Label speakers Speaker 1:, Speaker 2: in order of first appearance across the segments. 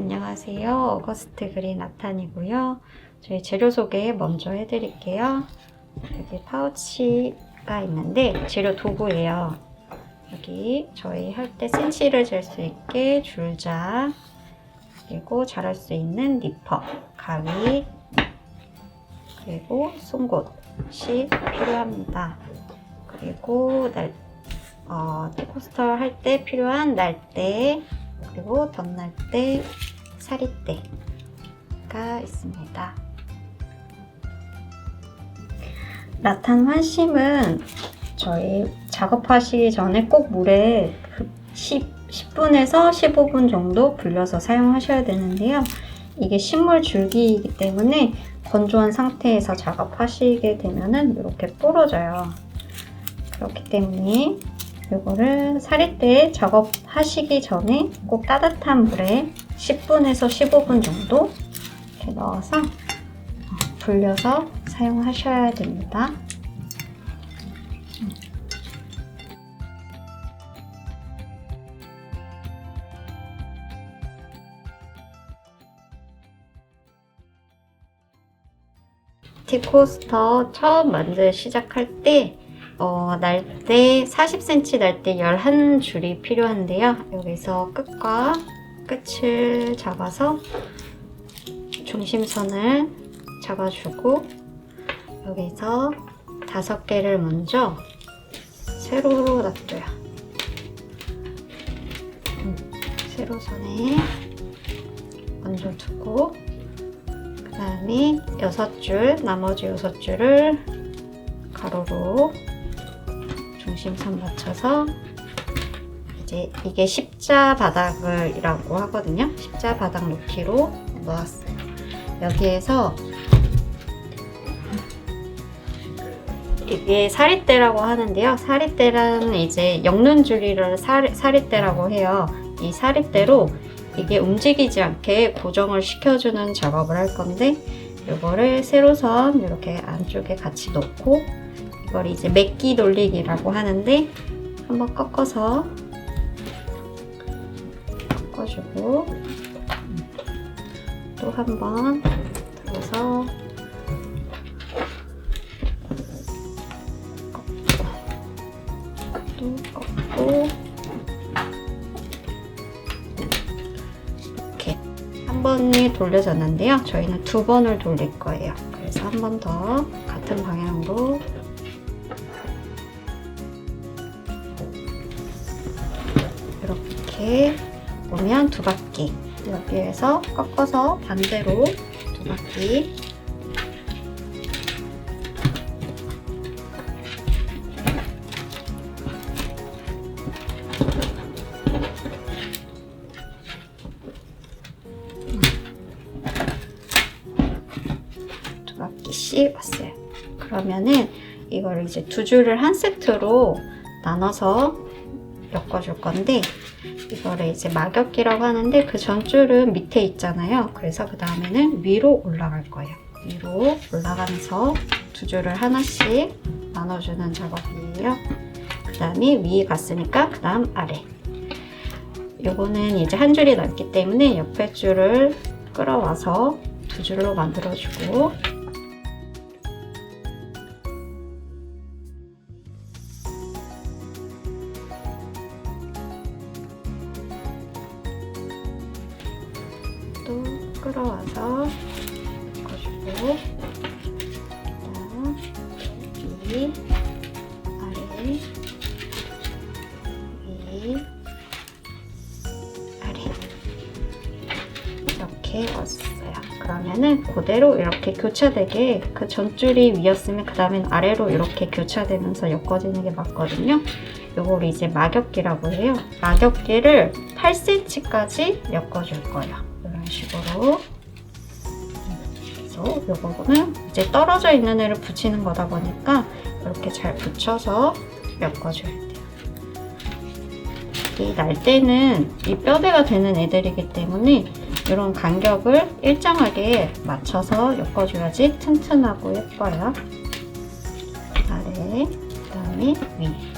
Speaker 1: 안녕하세요. 어거스트 그린 나탄이고요. 저희 재료 소개 먼저 해드릴게요. 여기 파우치가 있는데 재료 도구예요. 여기 저희 할 때 센치를 잴 수 있게 줄자 그리고 자를 수 있는 니퍼, 가위 그리고 송곳이 필요합니다. 그리고 날, 어, 티코스터 할 때 필요한 날대 그리고 덧날대, 사리대가 있습니다. 라탄 환심은 저희 작업하시기 전에 꼭 물에 10, 10분에서 15분 정도 불려서 사용하셔야 되는데요. 이게 식물 줄기이기 때문에 건조한 상태에서 작업하시게 되면은 이렇게 부러져요. 그렇기 때문에 이거를 사리대 작업하시기 전에 꼭 따뜻한 물에 10분에서 15분 정도 이렇게 넣어서 불려서 사용하셔야 됩니다. 티코스터 처음 만들 시작할 때 어, 날대 40cm 날 때 11줄이 필요한데요. 여기서 끝과 끝을 잡아서 중심선을 잡아주고 여기서 다섯 개를 먼저 세로로 놔둬요. 음, 세로선에 먼저 두고 그 다음에 여섯 줄, 나머지 여섯 줄을 가로로 중심선 맞춰서 이제 이게 십자 바닥을이라고 하거든요. 십자 바닥 놓기로 놓았어요. 여기에서 이게 사리대라고 하는데요. 사리대라는 이제 엮는 줄이를 사리, 사리대라고 해요. 이 사리대로 이게 움직이지 않게 고정을 시켜주는 작업을 할 건데 이거를 세로선 이렇게 안쪽에 같이 놓고 이걸 이제 맥기 돌리기라고 하는데 한번 꺾어서 꺾어주고. 또 한 번 들어서. 또 꺾고. 이렇게 한 번이 돌려졌는데요. 저희는 두 번을 돌릴 거예요. 그래서 한 번 더 같은 방향으로. 이렇게 오면 두 바퀴 여기에서 꺾어서 반대로 두 바퀴 두 바퀴씩 왔어요. 그러면은 이걸 이제 두 줄을 한 세트로 나눠서 엮어줄 건데 이거를 이제 막엽기라고 하는데 그 전줄은 밑에 있잖아요. 그래서 그 다음에는 위로 올라갈 거예요. 위로 올라가면서 두 줄을 하나씩 나눠주는 작업이에요. 그 다음에 위에 갔으니까 그 다음 아래. 요거는 이제 한 줄이 남기 때문에 옆에 줄을 끌어와서 두 줄로 만들어주고 위 아래 이렇게 왔어요. 그러면은 그대로 이렇게 교차되게 그 전줄이 위였으면 그 다음엔 아래로 이렇게 교차되면서 엮어지는 게 맞거든요. 요걸 이제 막엽기라고 해요. 막엽기를 8cm까지 엮어줄 거예요. 이런 식으로. 그래서 요거는 이제 떨어져 있는 애를 붙이는 거다 보니까 이렇게 잘 붙여서 엮어줘야 돼요. 이 날때는 이 뼈대가 되는 애들이기 때문에 이런 간격을 일정하게 맞춰서 엮어줘야지 튼튼하고 예뻐요. 아래, 그 다음에 위. 위.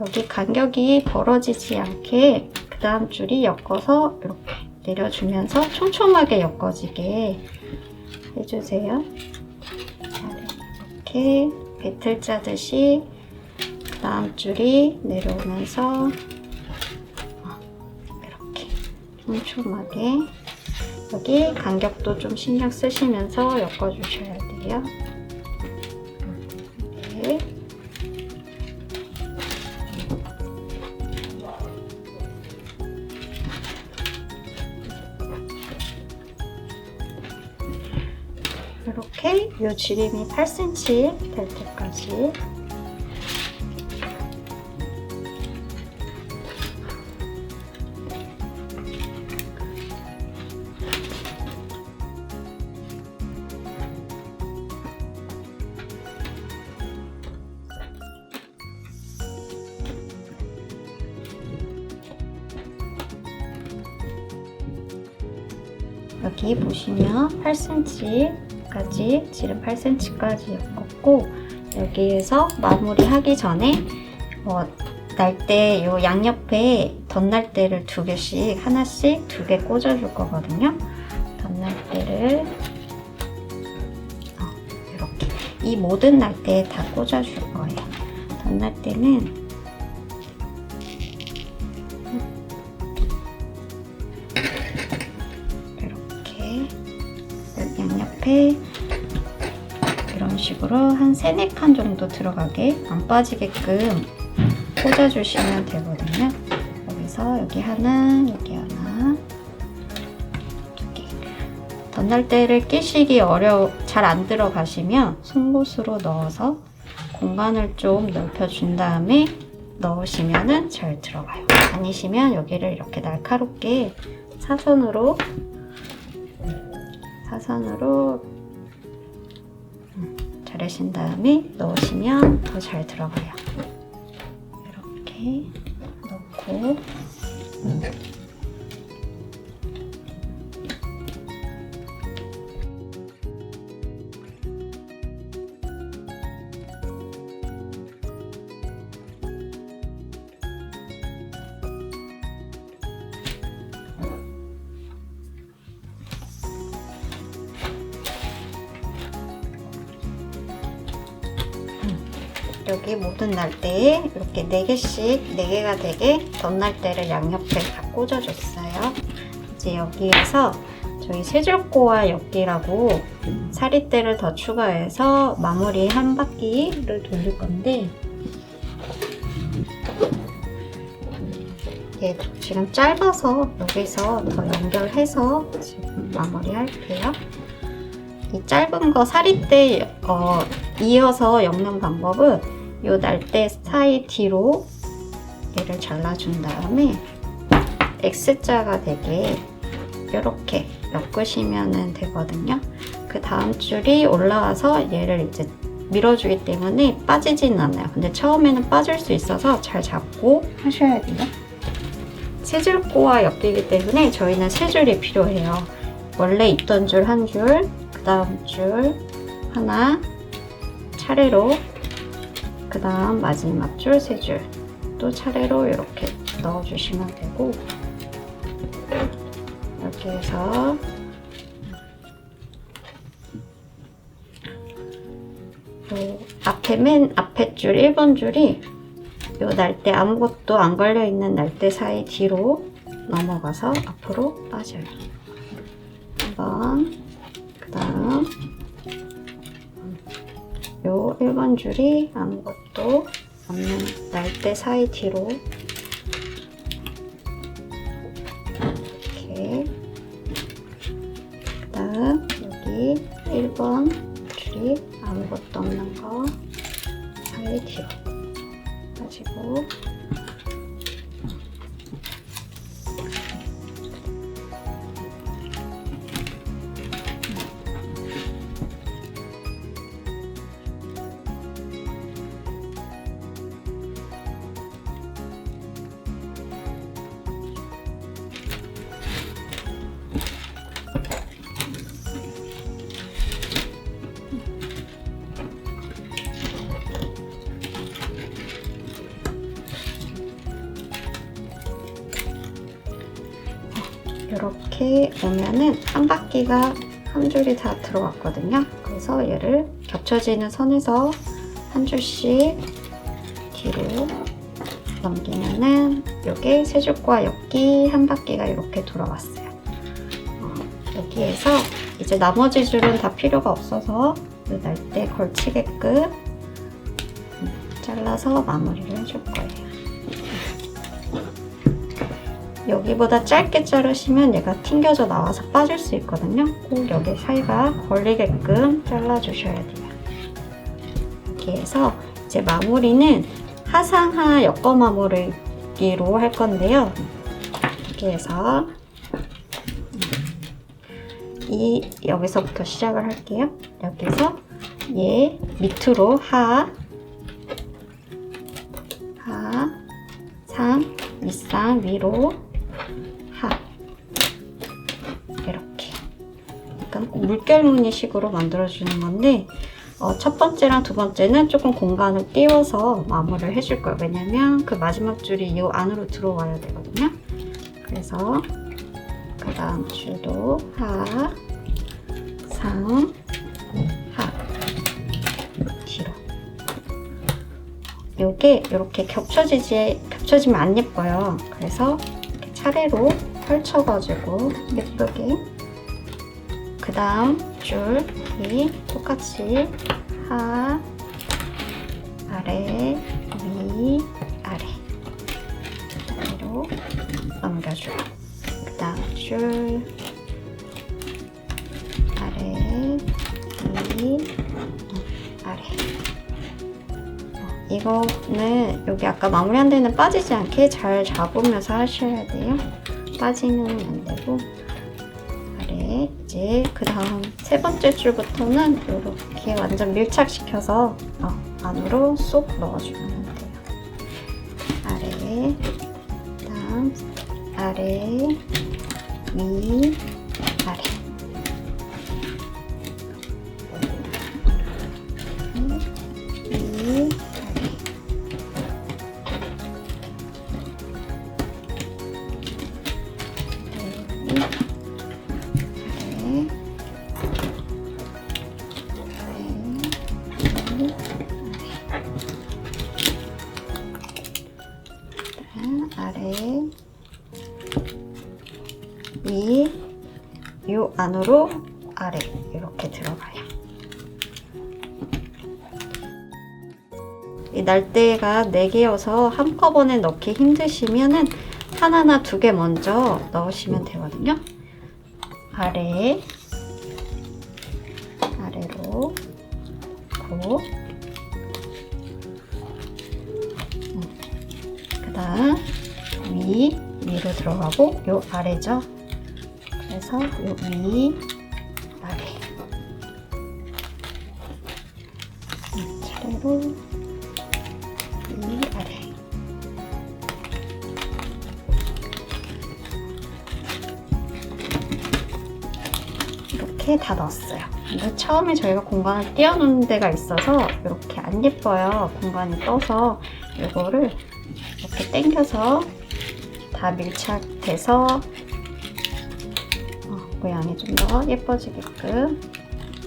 Speaker 1: 여기 간격이 벌어지지 않게 그 다음 줄이 엮어서 이렇게 내려주면서 촘촘하게 엮어지게 해주세요. 이렇게 배틀 짜듯이 그 다음 줄이 내려오면서 어, 이렇게 촘촘하게 여기 간격도 좀 신경 쓰시면서 엮어주셔야 돼요. 이 지름이 8cm 될 때까지. 여기 보시면 8cm 까지 지름 8cm까지 엮었고 여기에서 마무리하기 전에 어, 날대 요 양옆에 덧날대를 두 개씩 하나씩 두 개 꽂아줄 거거든요. 덧날대를 어, 이렇게 이 모든 날대에 다 꽂아줄 거예요. 덧날대는 이렇게 양옆에 식으로 한 세네 칸 정도 들어가게 안 빠지게끔 꽂아주시면 되거든요. 여기서 여기 하나, 여기 하나, 두 개. 덧날대를 끼시기 어려 잘안 들어가시면 송곳으로 넣어서 공간을 좀 넓혀준 다음에 넣으시면은 잘 들어가요. 아니시면 여기를 이렇게 날카롭게 사선으로 사선으로 음, 자르신 다음에 넣으시면 더 잘 들어가요. 이렇게 넣고 여기 모든 날대에 이렇게 4개씩 4개가 되게 덧날대를 양옆에 다 꽂아줬어요. 이제 여기에서 저희 세줄꼬와 엮기라고 사리대를 더 추가해서 마무리 한 바퀴를 돌릴 건데 얘 지금 짧아서 여기서 더 연결해서 지금 마무리 할게요. 이 짧은 거 사리대 어, 이어서 엮는 방법은 요 날대 사이 뒤로 얘를 잘라준 다음에 X자가 되게 이렇게 엮으시면 되거든요. 그 다음 줄이 올라와서 얘를 이제 밀어주기 때문에 빠지진 않아요. 근데 처음에는 빠질 수 있어서 잘 잡고 하셔야 돼요. 세 줄 꼬아 엮이기 때문에 저희는 세 줄이 필요해요. 원래 있던 줄 한 줄, 그 다음 줄 하나, 차례로 그 다음 마지막 줄 세 줄 또 차례로 이렇게 넣어주시면 되고 이렇게 해서 요 앞에 맨 앞에 줄 1번 줄이 요 날대 아무것도 안 걸려 있는 날대 사이 뒤로 넘어가서 앞으로 빠져요. 한번 1번 줄이 아무것도 없는 날대 사이 뒤로 이렇게. 그 다음 여기 1번 줄이 아무것도 없는 거 사이 뒤로 가지고 이렇게 오면은 한 바퀴가 한 줄이 다 들어왔거든요. 그래서 얘를 겹쳐지는 선에서 한 줄씩 뒤로 넘기면은 이게 세 줄과 엮기 한 바퀴가 이렇게 돌아왔어요. 어, 여기에서 이제 나머지 줄은 다 필요가 없어서 날 때 걸치게끔 음, 잘라서 마무리를 해줄 거예요. 여기보다 짧게 자르시면 얘가 튕겨져 나와서 빠질 수 있거든요. 꼭 여기 사이가 걸리게끔 잘라주셔야 돼요. 여기에서 이제 마무리는 하상하 엮어 마무리기로 할 건데요. 여기에서 이 여기서부터 시작을 할게요. 여기서 얘 밑으로 하, 하, 상, 윗상 위로 약간 물결 무늬식으로 만들어주는 건데 어, 첫 번째랑 두 번째는 조금 공간을 띄워서 마무리를 해줄 거예요. 왜냐면 그 마지막 줄이 이 안으로 들어와야 되거든요. 그래서 그 다음 줄도 하, 상, 하 뒤로 요게 이렇게 겹쳐지지 겹쳐지면 안 예뻐요. 그래서 차례로 펼쳐가지고 예쁘게 그 다음 줄 이 똑같이 하 아래 위 아래 위로 넘겨줘요. 그 다음 줄 아래 위 아래 어, 이거는 여기 아까 마무리 한 데는 빠지지 않게 잘 잡으면서 하셔야 돼요. 빠지면 안 되고 이제 그 다음 세 번째 줄부터는 이렇게 완전 밀착시켜서 어, 안으로 쏙 넣어주면 돼요. 아래 다음 아래 위 아래 아래 위, 요 안으로 아래 이렇게 들어가요. 이 날대가 4개여서 한꺼번에 넣기 힘드시면은 하나나 두 개 먼저 넣으시면 되거든요. 아래 아래로 고그 다음 위 위로 들어가고 요 아래죠. 그래서 요 위 아래 음, 차례로 위 아래 이렇게 다 넣었어요. 근데 처음에 저희가 공간을 띄워놓은 데가 있어서 이렇게 안 예뻐요. 공간이 떠서 이거를 이렇게 당겨서 다 밀착돼서 어, 모양이 좀 더 예뻐지게끔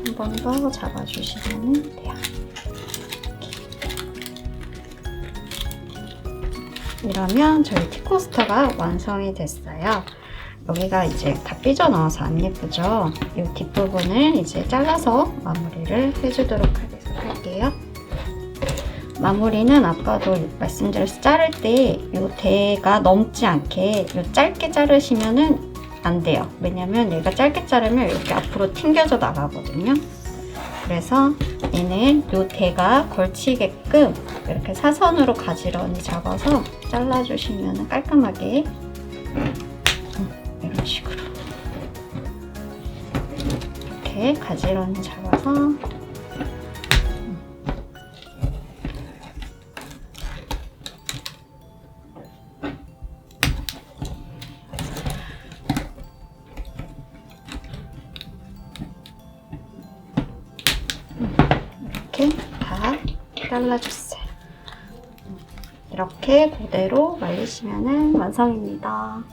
Speaker 1: 한 번 더 잡아주시면 돼요. 이러면 저희 티코스터가 완성이 됐어요. 여기가 이제 다 삐져나와서 안 예쁘죠? 이 뒷부분을 이제 잘라서 마무리를 해주도록 할게요. 마무리는 아까도 말씀드렸을 자를 때 이 대가 넘지 않게 요 짧게 자르시면은 안 돼요. 왜냐면 얘가 짧게 자르면 이렇게 앞으로 튕겨져 나가거든요. 그래서 얘는 요 대가 걸치게끔 이렇게 사선으로 가지런히 잡아서 잘라주시면 깔끔하게 이런 식으로 이렇게 가지런히 잡아서 잘라줬어요. 이렇게 그대로 말리시면 완성입니다.